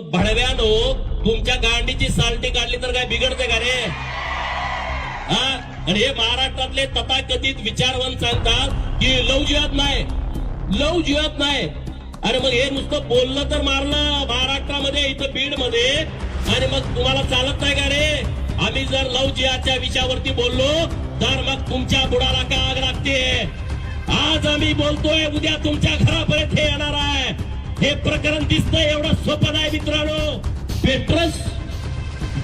भडव्यानो तुमच्या गांडीची सालटी काढली तर काय बिघडते का रे? हा? आणि हे महाराष्ट्रातले तथाकथित विचारवंत सांगतात की लव जिहाद नाही. लव जिहाद नाही. अरे मग हे नुसतं बोललं तर मारलं महाराष्ट्रामध्ये इथं बीडमध्ये आणि मग तुम्हाला चालत नाही का रे? आम्ही जर लव जिहादच्या विषयावरती बोललो तर मग तुमच्या बुडाला का आग लागते? आज आम्ही बोलतोय उद्या तुमच्या घरापर्यंत हे येणार आहे. हे प्रकरण दिसत एवढं सोपं नाही मित्रांनो. Petrus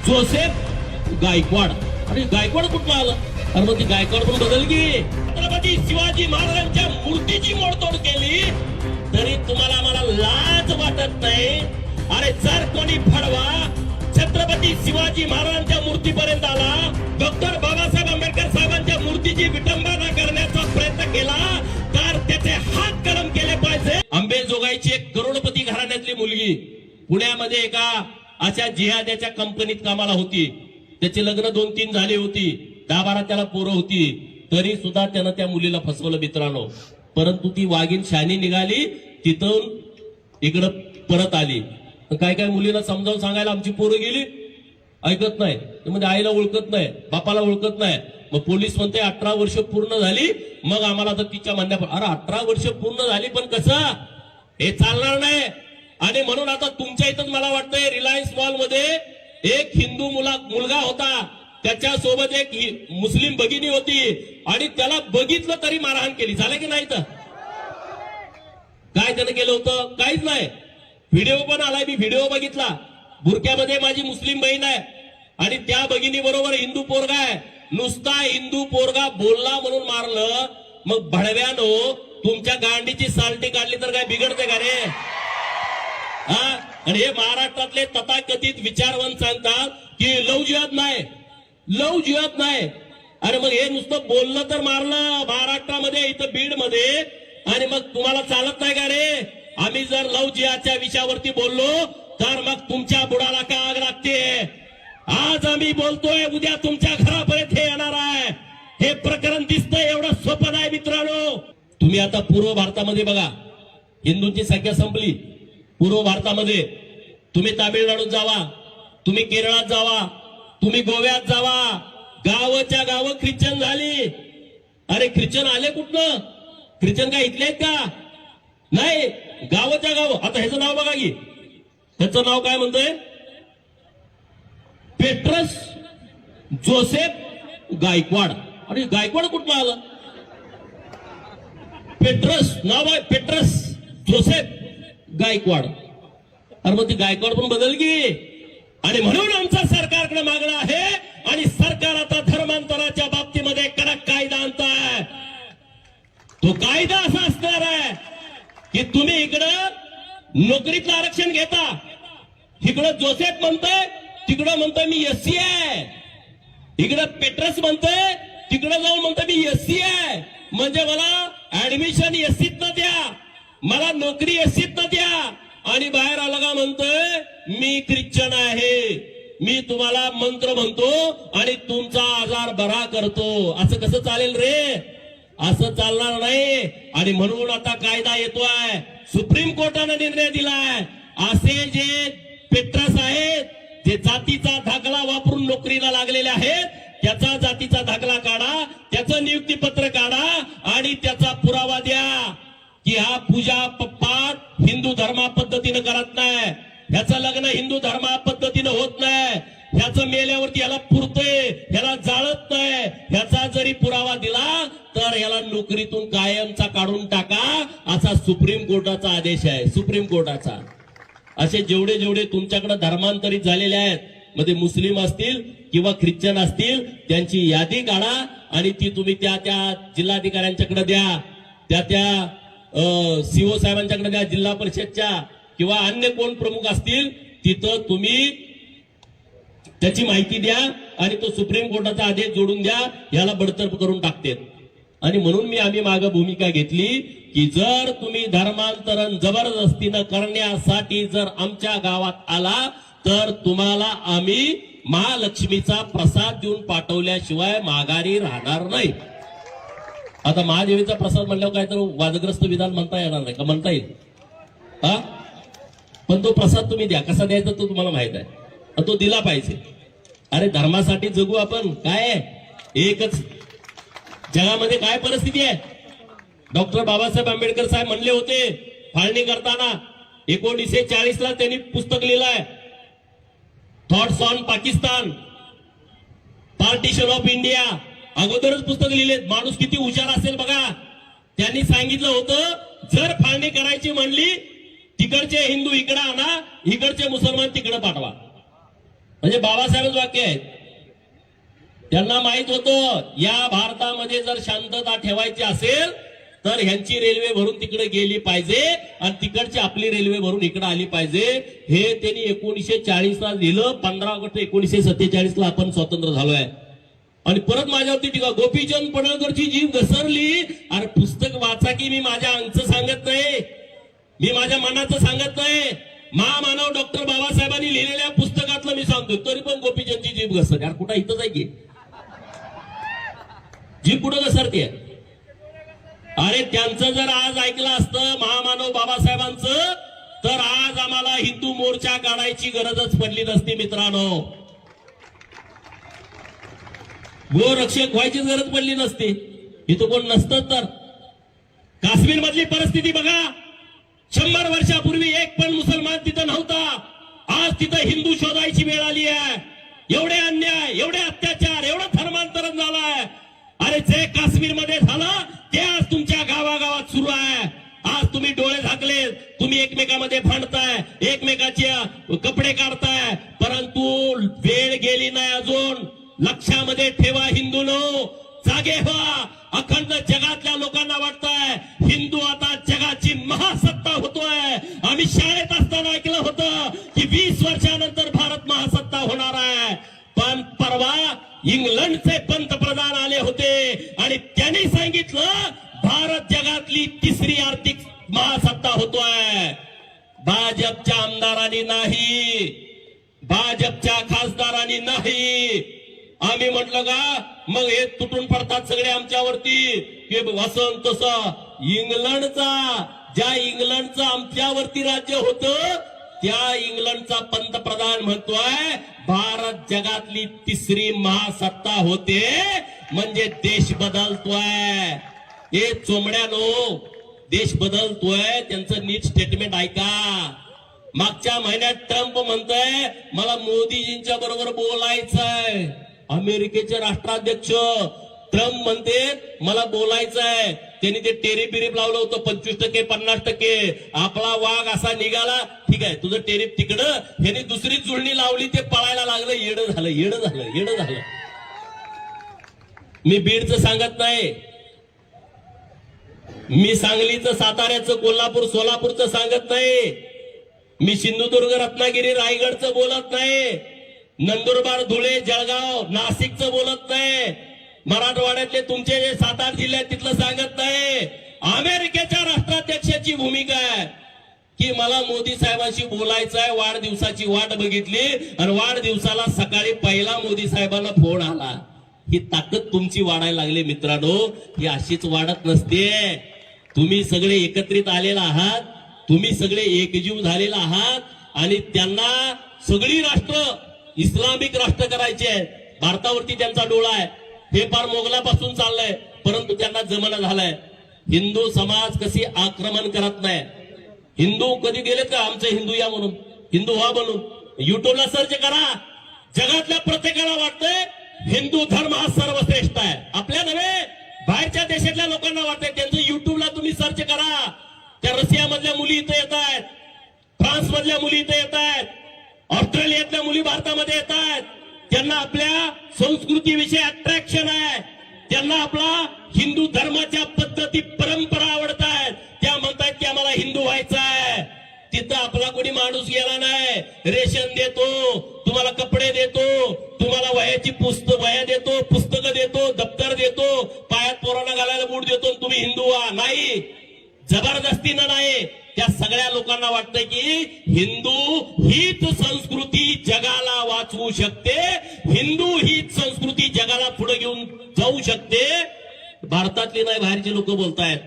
Joseph Gaikwad. आणि गायकवाड कुठं आलं? अरे मग ती गायकवाड पण बदल की. छत्रपती शिवाजी महाराजांच्या मूर्तीची मोडतोड केली. तरी तुम्हाला मला लाज वाटत नाही. अरे जर कोणी फडवा छत्रपती शिवाजी महाराजांच्या मूर्तीपर्यंत आला डॉक्टर बाबासाहेब आंबेडकर साहेबांच्या मूर्तीची विटंबना करण्याचा प्रयत्न केला तर त्याचे मुलगी पुण्यामध्ये एका अशा जिहाद्याच्या कंपनीत कामाला होती. त्याचे लग्न दोन तीन झाली होती. दहा बारा त्याला पोरं होती. तरी सुद्धा त्यानं त्या मुलीला फसवलं मित्रांनो. परंतु ती वाघीण शानी निघाली. तिथून इकडं परत आली. काय काय मुलीला समजावून सांगायला आमची पोरं गेली? ऐकत नाही. म्हणजे आईला ओळखत नाही. बापाला ओळखत नाही. मग पोलीस म्हणते अठरा वर्ष पूर्ण झाली. मग आम्हाला तर तिच्या म्हणण्या अरे अठरा वर्ष पूर्ण झाली पण कसं? हे चालणार नाही. आणि म्हणून आता तुमच्या इथं मला वाटतंय रिलायन्स मॉलमध्ये एक हिंदू मुला मुलगा होता. त्याच्या सोबत एक मुस्लिम भगिनी होती. आणि त्याला बघितलं तरी मारहाण केली. झालं की नाही तर काय त्यानं केलं होतं? काहीच नाही. व्हिडिओ पण आलाय. मी व्हिडिओ बघितला. बुरक्यामध्ये माझी मुस्लिम बहीण आहे. आणि त्या भगिनी बरोबर हिंदू पोरगा आहे. नुसता हिंदू पोरगा बोलला म्हणून मारलं. मग भडव्यानो तुमच्या गांडीची सालटी काढली तर काय बिघडते का रे? हा? आणि हे महाराष्ट्रातले तथाकथित विचारवंत सांगतात की लव जिहाद नाही. लव जिहाद नाही. अरे मग हे नुसतं बोललं तर मारलं महाराष्ट्रामध्ये इथं बीडमध्ये आणि मग तुम्हाला चालत नाही का रे? आम्ही जर लव जिहादच्या विषयावरती बोललो तर मग तुमच्या बुडाला का आग लागते? आज आम्ही बोलतोय उद्या तुमच्या घरापर्यंत हे येणार आहे. हे प्रकरण दिसतंय एवढं सोपं नाही मित्रांनो. तुम्ही आता पूर्व भारतामध्ये बघा. हिंदूंची संख्या संपली. पूर्व भारतामध्ये तुम्ही तामिळनाडूत जावा तुम्ही केरळात जावा तुम्ही गोव्यात जावा. गावच्या गाव ख्रिश्चन झाली. अरे ख्रिश्चन आले कुठनं? ख्रिश्चन काय इथले आहेत का? नाही गावच्या गाव. आता ह्याचं नाव बघा की. ह्याचं नाव काय म्हणतोय? Petrus Joseph Gaikwad. अरे गायकवाड कुठलं आलं? पेट्रस नाव आहे पेट्रस जोसेफ. गायकवाड. अरे मग ती गायकवाड पण बदलगी आणि म्हणून आमचा सरकारकडे मागणं आहे. आणि सरकार आता धर्मांतराच्या बाबतीमध्ये कडक कायदा आणताय. तो कायदा असा असणार आहे की तुम्ही इकडं नोकरीतलं आरक्षण घेता. इकडं जोसेफ म्हणतोय तिकडं म्हणतोय मी एससी आहे. इकडं पेट्रस म्हणतोय तिकडं जाऊन म्हणतोय मी एससी आहे. म्हणजे मला ऍडमिशन एससीत न द्या. मला नोकरी एससीत ना द्या. आणि बाहेर आला का म्हणतोय मी ख्रिश्चन आहे. मी तुम्हाला मंत्र म्हणतो आणि तुमचा आजार बरा करतो. असं कसं चालेल रे? असं चालणार नाही. आणि म्हणून आता कायदा येतोय. सुप्रीम कोर्टाने निर्णय दिलाय. असे जे पेट्रस आहेत जे जातीचा दाखला वापरून नोकरीला लागलेले आहेत त्याचा जातीचा दाखला काढा त्याचं नियुक्तीपत्र काढा आणि त्याचा पुरावा द्या. की हा पूजा पाठ हिंदू धर्मा पद्धतीनं करत नाही. ह्याचं लग्न हिंदू धर्मा पद्धतीनं होत नाही. ह्याचं मेल्यावरती ह्याला पुरतंय ह्याला जाळत नाही. ह्याचा जरी पुरावा दिला तर ह्याला नोकरीतून कायमचा काढून टाका असा सुप्रीम कोर्टाचा आदेश आहे. सुप्रीम कोर्टाचा. असे जेवढे जेवढे तुमच्याकडे धर्मांतरित झालेले आहेत मध्ये मुस्लिम असतील किंवा ख्रिश्चन असतील त्यांची यादी काढा आणि ती तुम्ही त्या त्या जिल्हाधिकाऱ्यांच्याकडे द्या. त्या त्या सीओ साहेबांच्याकडे द्या जिल्हा परिषदच्या किंवा अन्य कोण प्रमुख असतील तिथं तुम्ही त्याची माहिती द्या आणि तो सुप्रीम कोर्टाचा आदेश जोडून द्या याला बडतर्फ करून टाकतेत. आणि म्हणून मी आम्ही माग भूमिका घेतली की जर तुम्ही धर्मांतरण जबरदस्तीनं करण्यासाठी जर आमच्या गावात आला तर तुम्हाला आम्ही महालक्ष्मीचा प्रसाद देऊन पाठवल्याशिवाय माघारी राहणार नाही. आता महादेवीचा प्रसाद म्हणल्यावर काय तर वादग्रस्त विधान म्हणता येणार नाही. का म्हणता येईल? हा? पण तो प्रसाद तुम्ही द्या. कसा द्यायचा तो तुम्हाला माहीत आहे. तो दिला पाहिजे. अरे धर्मासाठी जगू आपण. काय एकच. जगामध्ये काय परिस्थिती आहे? डॉक्टर बाबासाहेब आंबेडकर साहेब म्हणले होते फाळणी करताना एकोणीसशे चाळीस ला त्यांनी पुस्तक लिहिलं आहे. Thoughts on Pakistan partition of India अगोदरच पुस्तक लिहिलेत. माणूस किती हुशार असेल बघा. त्यांनी सांगितलं होतं जर फाळणी करायची म्हणली तिकडचे हिंदू इकडे आणा इकडचे मुसलमान तिकडे पाठवा. म्हणजे बाबासाहेबच वाक्य आहेत. त्यांना माहीत होतं या भारतामध्ये जर शांतता ठेवायची असेल तर ह्यांची रेल्वे भरून तिकडे गेली पाहिजे आणि तिकडची आपली रेल्वे भरून इकडे आली पाहिजे. हे त्यांनी एकोणीसशे चाळीस ला लिहिलं. पंधरा ऑगस्ट एकोणीसशे सत्तेचाळीस ला आपण स्वतंत्र झालोय. आणि परत माझ्यावरती टीका. गोपीचंद पडळकरची जीव घसरली. अरे पुस्तक वाचा की मी माझ्या अंगचं सांगत नाही? मी माझ्या मनाचं सांगत नाही? महामानव डॉक्टर बाबासाहेबांनी लिहिलेल्या पुस्तकातलं मी सांगतो तरी पण गोपीचंदची जीभ घसरते यार कुठं इथंच आहे की? जीभ कुठं घसरते? अरे त्यांचं जर आज ऐकलं असतं महामानव बाबासाहेबांचं तर आज आम्हाला हिंदू मोर्चा काढायची गरजच पडली नसती मित्रांनो. गोरक्षक व्हायची गरज पडली नसती. इथं कोण नसतं तर. काश्मीर मधली परिस्थिती बघा. शंभर वर्षापूर्वी एक पण मुसलमान तिथं नव्हता. आज तिथं हिंदू शोधायची वेळ आली आहे. एवढे अन्याय एवढे अत्याचार एवढं धर्मांतरण झालंय. अरे जे काश्मीरमध्ये झालं ते आज तुमच्या गावागावात सुरू आहे. आज तुम्ही डोळे झाकले तुम्ही एकमेकामध्ये भांडताय एकमेकाचे कपडे काढताय. परंतु वेळ गेली नाही अजून. लक्षामध्ये ठेवा हिंदूनो. जागे व्हा. अखंड जगातल्या लोकांना वाटतंय हिंदू आता जगाची महासत्ता होतोय. आम्ही शाळेत असताना ऐकलं होतं की वीस वर्षानंतर भारत महासत्ता होणार आहे. पण परवा इंग्लंडचे पंतप्रधान आले होते आणि त्यांनी सांगितलं भारत जगातली तिसरी आर्थिक महासत्ता होतोय. भाजपच्या आमदारांनी नाही. भाजपच्या खासदारांनी नाही. आम्ही म्हटलं का मग हे तुटून पडतात सगळे आमच्यावरती. की असं तसं. इंग्लंडचा ज्या इंग्लंडचं आमच्यावरती राज्य होत त्या इंग्लंडचा पंतप्रधान म्हणतोय भारत जगातली तिसरी महासत्ता होते म्हणजे देश बदलतोय. हे चोमड्यानो देश बदलतोय त्यांचं नीट स्टेटमेंट ऐका. मागच्या महिन्यात ट्रम्प म्हणतोय मला मोदीजींच्या बरोबर बोलायचंय. अमेरिकेचे राष्ट्राध्यक्ष ट्रम्प म्हणते मला बोलायचं आहे त्यांनी ते टेरिफ बिरीफ लावलं होतं पंचवीस टक्के पन्नास टक्के. आपला वाघ असा निघाला ठीक आहे तुझं टेरिफ तिकडं. ह्यांनी दुसरी जुळणी लावली ते पळायला लागलं येडं झालं येडं झालं येडं झालं. मी बीडचं सांगत नाही. मी सांगलीचं साताऱ्याचं कोल्हापूर सोलापूरचं सांगत नाही. मी सिंधुदुर्ग रत्नागिरी रायगडचं बोलत नाही. नंदुरबार धुळे जळगाव नाशिकचं बोलत नाही. मराठवाड्यातले तुमचे जे सात आठ जिल्हे आहेत तिथलं सांगत नाही. अमेरिकेच्या राष्ट्राध्यक्षाची भूमिका आहे. की मला मोदी साहेबांशी बोलायचं आहे वाढदिवसाची वाट बघितली आणि वाढदिवसाला सकाळी पहिला मोदी साहेबांना फोन आला. ही ताकद तुमची वाढायला लागली मित्रांनो. ही अशीच वाढत नसते. तुम्ही सगळे एकत्रित आलेला आहात. तुम्ही सगळे एकजीव झालेला आहात. आणि त्यांना सगळी राष्ट्र इस्लामिक राष्ट्र करायचे भारतावरती त्यांचा डोळा आहे. हे फार मोगलापासून चाललंय. परंतु त्यांना जमाना झालाय. हिंदू समाज कशी आक्रमण करत नाही. हिंदू कधी गेलेत का? आमचे हिंदू या म्हणून. हिंदू व्हा म्हणून. युट्यूबला सर्च करा. जगातल्या प्रत्येकाला वाटतंय हिंदू धर्म हा सर्वश्रेष्ठ आहे. आपल्या नव्हे बाहेरच्या देशातल्या लोकांना वाटतंय. त्यांचं युट्यूबला तुम्ही सर्च करा. त्या रशियामधल्या मुली इथं येत आहेत. फ्रान्स मधल्या मुली इथं येत आहेत. ऑस्ट्रेलियातल्या मुली भारतामध्ये येत आहेत त्यांना आपल्या संस्कृतीविषयी अट्रॅक्शन आहे. त्यांना आपला हिंदू धर्माच्या पद्धती परंपरा आवडत आहेत त्या म्हणतात की आम्हाला हिंदू व्हायचं आहे. तिथं आपला कोणी माणूस गेला नाही. रेशन देतो तुम्हाला कपडे देतो तुम्हाला वयाची पुस्तक वया देतो पुस्तकं देतो दप्तर देतो पायात पोरांना घालायला बूट देतो तुम्ही हिंदू व्हा. नाही. जबरदस्तीनं नाही. त्या सगळ्या लोकांना वाटतं की हिंदू हीच संस्कृती जगाला वाचवू शकते हिंदू हीच संस्कृती जगाला पुढे घेऊन जाऊ शकते. भारतातली नाही बाहेरचे लोक बोलतायत.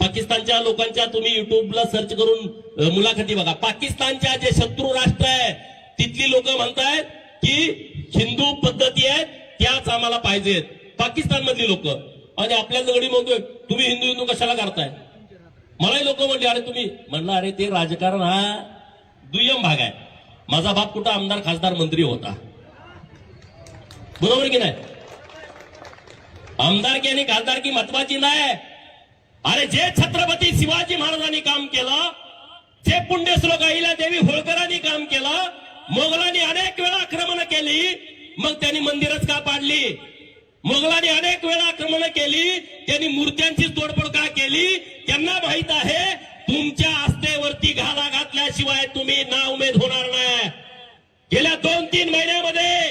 पाकिस्तानच्या लोकांच्या तुम्ही युट्यूबला सर्च करून मुलाखती बघा. पाकिस्तानच्या जे शत्रू राष्ट्र आहे तिथली लोक म्हणतायत की हिंदू पद्धती आहेत त्याच आम्हाला पाहिजेत. पाकिस्तान मधली लोक. आणि आपल्या दगडी म्हणतोय तुम्ही हिंदू हिंदू कशाला करताय मलाही लोक म्हणले अरे तुम्ही म्हणलं अरे ते राजकारण हा दुय्यम भाग आहे. माझा बाप कुठं आमदार खासदार मंत्री होता? बरोबर की नाही? आमदारकी आणि खासदारकी महत्वाची नाही. अरे जे छत्रपती शिवाजी महाराजांनी काम केलं जे पुण्यश्लोक अहिल्या देवी होळकरांनी काम केलं मोगलांनी अनेक वेळा आक्रमण केली मग त्यांनी मंदिरच का पाडली? मोगलांनी अनेक वेळा आक्रमण केली त्यांनी मूर्त्यांची तोडफोड का केली? त्यांना माहीत आहे तुमच्या आस्थेवरती घाला घातल्याशिवाय तुम्ही ना उमेद होणार नाही. गेल्या दोन तीन महिन्यामध्ये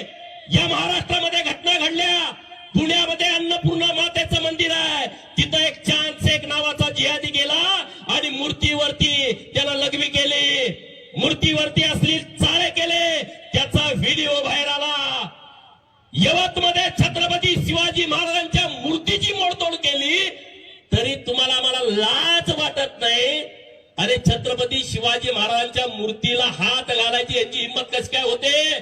या महाराष्ट्रामध्ये घटना घडल्या. पुण्यामध्ये अन्नपूर्णा मातेचं मंदिर आहे. तिथं एक चांद शेख नावाचा जिहादी गेला आणि मूर्तीवरती त्याला लघवी केली. मूर्तीवरती असली चाळे केले. त्याचा व्हिडिओ बाहेर आला. यवतमध्ये छत्रपती शिवाजी महाराजांच्या मूर्तीची मोडतोड केली तरी तुम्हाला मला लाज वाटत नाही. अरे छत्रपती शिवाजी महाराजांच्या मूर्तीला हात घालायची याची हिंमत कशी काय होते?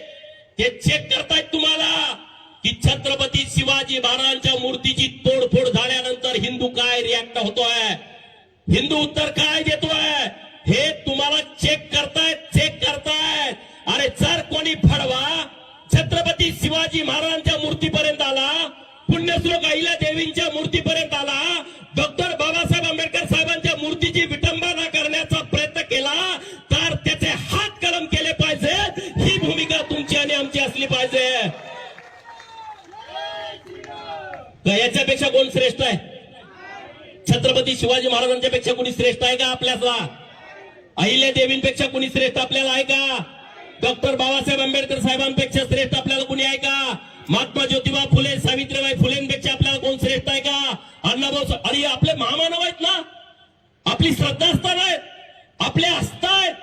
ते चेक करतायत तुम्हाला की छत्रपती शिवाजी महाराजांच्या मूर्तीची तोडफोड झाल्यानंतर हिंदू काय रिॲक्ट होतोय? हिंदू उत्तर काय देतोय? हे तुम्हाला चेक करतायत चेक करतायत. अरे जर कोणी फडवा छत्रपती शिवाजी महाराजांच्या मूर्तीपर्यंत आला पुण्यश्लोक अहिल्या देवींच्या मूर्तीपर्यंत आला जी विटंबना करण्याचा प्रयत्न केला तर त्याचे हात कलम केले पाहिजेत ही भूमिका तुमची आणि आमची असली पाहिजे. याच्यापेक्षा कोण श्रेष्ठ आहे? छत्रपती शिवाजी महाराजांच्या पेक्षा कोणी श्रेष्ठ आहे का आपल्याला अहिल्या देवींपेक्षा कोणी श्रेष्ठ आपल्याला आहे का? डॉक्टर बाबासाहेब आंबेडकर साहेबांपेक्षा श्रेष्ठ आपल्याला कोणी आहे का? महात्मा ज्योतिबा फुले सावित्रीबाई फुलेंपेक्षा आपल्याला कोण श्रेष्ठ आहे का? अण्णाभाऊ अरे आपले महामानव आहेत ना? आपली श्रद्धास्थान आहेत आपले आस्था आहेत.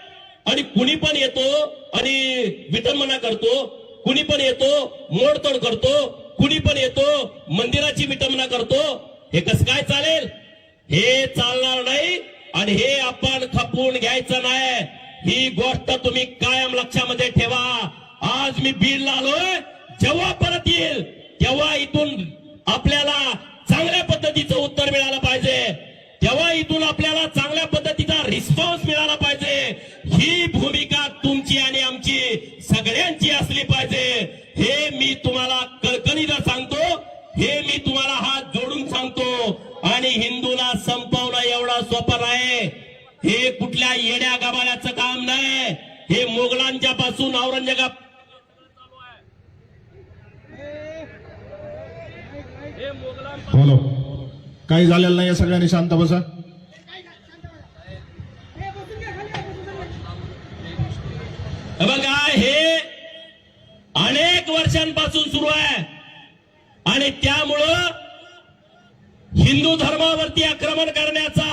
आणि कुणी पण येतो आणि विटंबना करतो कुणी पण येतो मोडतोड करतो कुणी पण येतो मंदिराची विटंबना करतो हे कसं काय चालेल? हे चालणार नाही आणि हे आपण खपवून घ्यायचं नाही. ही गोष्ट तुम्ही कायम लक्षामध्ये ठेवा. आज मी बीडला आलोय जेव्हा परत येईल तेव्हा इथून आपल्याला चांगल्या पद्धतीचं उत्तर मिळालं पाहिजे. तेव्हा इथून आपल्याला भूमिका तुमची आणि आमची सगळ्यांची असली पाहिजे. हे मी तुम्हाला कळकणीला सांगतो हे मी तुम्हाला हात जोडून सांगतो. आणि हिंदूला संपवणं एवढा सोपं आहे हे कुठल्या येड्या गबाळ्याचं काम नाही. हे मोगलांच्या पासून औरंगजेब बोलो. काही झालेलं नाही या सगळ्यांनी शांत बसा. बघा हे अनेक वर्षांपासून सुरू आहे. आणि त्यामुळं हिंदू धर्मावरती आक्रमण करण्याचा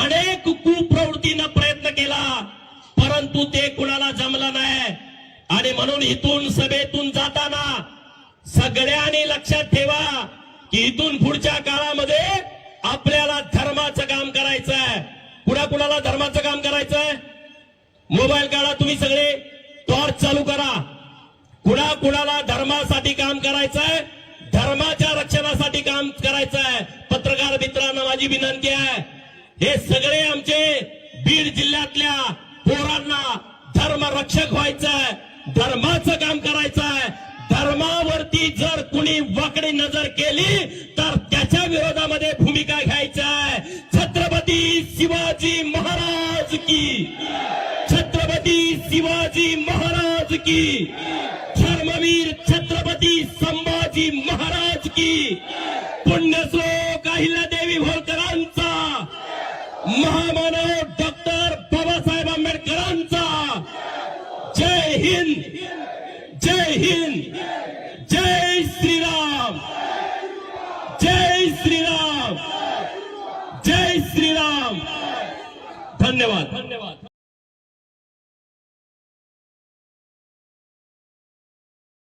अनेक कुप्रवृत्तीनं प्रयत्न केला परंतु ते कुणाला जमलं नाही. आणि म्हणून इथून सभेतून जाताना सगळ्यांनी लक्षात ठेवा की इथून पुढच्या काळामध्ये आपल्याला धर्माचं काम करायचं आहे कुणा कुणाला धर्माचं मोबाईल काढा तुम्ही सगळे. टॉर्च चालू करा. कुणा कुणाला धर्मासाठी काम करायचंय? धर्माच्या रक्षणासाठी काम करायचंय. पत्रकार मित्रांना माझी विनंती आहे. हे सगळे आमचे बीड जिल्ह्यातल्या पोरांना धर्म रक्षक व्हायचंय. धर्माचं काम करायचंय. धर्मावरती जर कुणी वाकडी नजर केली तर त्याच्या विरोधामध्ये भूमिका घ्यायची आहे छत्रपती शिवाजी महाराज की। छत्रपती शिवाजी महाराज की। धर्मवीर छत्रपती संभाजी महाराज की। पुण्यश्लोक अहिल्यादेवी होळकरांचा महामानव